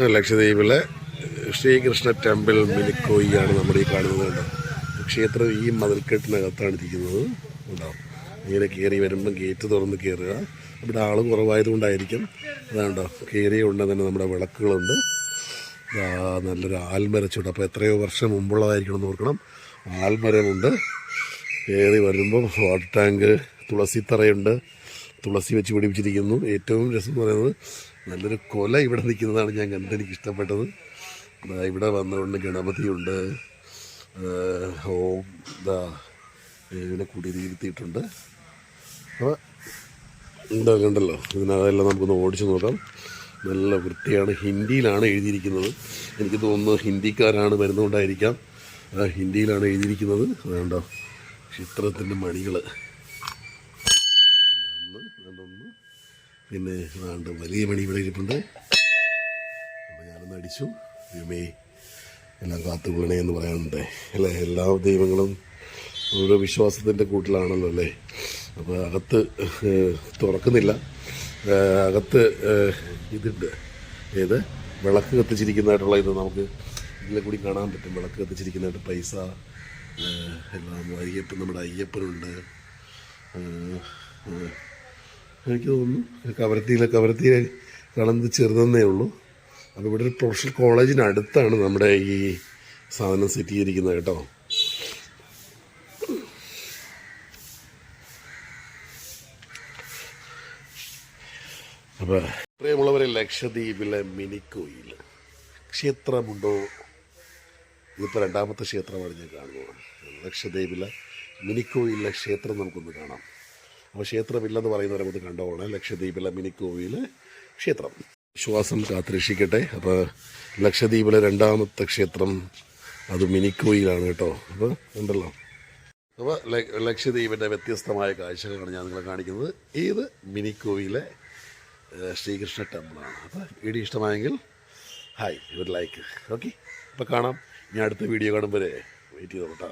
ലക്ഷദ്വീപിലെ ശ്രീകൃഷ്ണ ടെമ്പിൾ മിനിക്കോയിയാണ് നമ്മുടെ ഈ കാണുന്നത് ക്ഷേത്രം ഈ മതിൽക്കെട്ടിനകത്താണ് ഇരിക്കുന്നത് ഉണ്ടാവും ഇങ്ങനെ കയറി വരുമ്പം ഗേറ്റ് തുറന്ന് കയറുക. ഇവിടെ ആൾ കുറവായതുകൊണ്ടായിരിക്കും. അതാണ്ടോ കയറിയ ഉടനെ തന്നെ നമ്മുടെ വിളക്കുകളുണ്ട്. നല്ലൊരു നല്ലൊരു ആൽമരച്ചുണ്ട് അപ്പോൾ എത്രയോ വർഷം മുമ്പുള്ളതായിരിക്കണം എന്ന് ഓർക്കണം. ആൽമരമുണ്ട്. കയറി വരുമ്പോൾ വാട്ടർ ടാങ്ക് തുളസിത്തറയുണ്ട്. തുളസി വെച്ച് പിടിപ്പിച്ചിരിക്കുന്നു. ഏറ്റവും രസം എന്ന് പറയുന്നത് നല്ലൊരു കൊല ഇവിടെ നിൽക്കുന്നതാണ് ഞാൻ കണ്ടത് എനിക്ക് ഇഷ്ടപ്പെട്ടത്. ഇതാ ഇവിടെ വന്നുകൊണ്ട് ഗണപതിയുണ്ട് ഓം ദാ ഇതിനെ കുടിയിരുത്തിയിട്ടുണ്ട് അപ്പോൾ എന്താ കണ്ടല്ലോ ഇതിനകത്തെല്ലാം നമുക്കൊന്ന് ഓടിച്ചു നോക്കാം. നല്ല വൃത്തിയാണ് ഹിന്ദിയിലാണ് എഴുതിയിരിക്കുന്നത്. എനിക്ക് തോന്നുന്നു ഹിന്ദിക്കാരാണ് വരുന്നതുകൊണ്ടായിരിക്കാം ആ ഹിന്ദിയിലാണ് എഴുതിയിരിക്കുന്നത്. അതുകൊണ്ടോ ചിത്രത്തിന്റെ മണികൾ ഒന്ന് രണ്ടൊന്ന് പിന്നെ വേണ്ട വലിയ മണി ഇവിടെ ഇരിപ്പുണ്ട്. അപ്പോൾ ഞാനൊന്ന് അടിച്ചു. ദൈവമേ എല്ലാം കാത്തു വീണേ എന്ന് പറയാനുണ്ട്. അല്ലേ? എല്ലാ ദൈവങ്ങളും ഓരോ വിശ്വാസത്തിന്റെ കൂട്ടിലാണല്ലോ അല്ലേ? അപ്പോൾ അകത്ത് തുറക്കുന്നില്ല. അകത്ത് ഇതുണ്ട്. ഏത്? വിളക്ക് കത്തിച്ചിരിക്കുന്നതായിട്ടുള്ള ഇത് നമുക്ക് ഇതിലെ കൂടി കാണാൻ പറ്റും. വിളക്ക് കത്തിച്ചിരിക്കുന്നതായിട്ട് പൈസ എല്ലാം അയ്യപ്പൻ നമ്മുടെ അയ്യപ്പനുണ്ട്. എനിക്ക് തോന്നുന്നു കവരത്തിയിലെ കവരത്തിയിലെ കാണുന്നത് ചെറുതെന്നേ ഉള്ളൂ. അപ്പോൾ ഇവിടെ ഒരു പ്രൊഫഷണൽ കോളേജിനടുത്താണ് നമ്മുടെ ഈ സാധനം സെറ്റ് ചെയ്തിരിക്കുന്നത് കേട്ടോ. അപ്പോൾ പ്രിയമുള്ളവരെ ലക്ഷദ്വീപിലെ മിനിക്കോയിൽ ക്ഷേത്രമുണ്ടോ ഇതിപ്പോൾ രണ്ടാമത്തെ ക്ഷേത്രമാണ് ഞാൻ കാണുന്നത്. ലക്ഷദ്വീപിലെ മിനിക്കോയിലെ ക്ഷേത്രം നമുക്കൊന്ന് കാണാം. അപ്പോൾ ക്ഷേത്രമില്ലെന്ന് പറയുന്നവരെ നമുക്ക് കണ്ടോളാം ലക്ഷദ്വീപിലെ മിനിക്കോവിൽ ക്ഷേത്രം. വിശ്വാസം കാത്തിരക്ഷിക്കട്ടെ. അപ്പോൾ ലക്ഷദ്വീപിലെ രണ്ടാമത്തെ ക്ഷേത്രം അത് മിനിക്കോയിലാണ് കേട്ടോ. അപ്പോൾ ഉണ്ടല്ലോ. അപ്പോൾ ലക്ഷദ്വീപിന്റെ വ്യത്യസ്തമായ കാഴ്ചകളാണ് ഞാൻ നിങ്ങളെ കാണിക്കുന്നത്. ഇത് മിനിക്കോയിലെ ശ്രീകൃഷ്ണ ടെമ്പിളാണ്. അപ്പോൾ വീഡിയോ ഇഷ്ടമായെങ്കിൽ ഹായ് ഒരു ലൈക്ക്. ഓക്കെ. അപ്പോൾ കാണാം. ഞാൻ അടുത്ത വീഡിയോ കാണുമ്പോൾ വെയിറ്റ് ചെയ്തോട്ടാ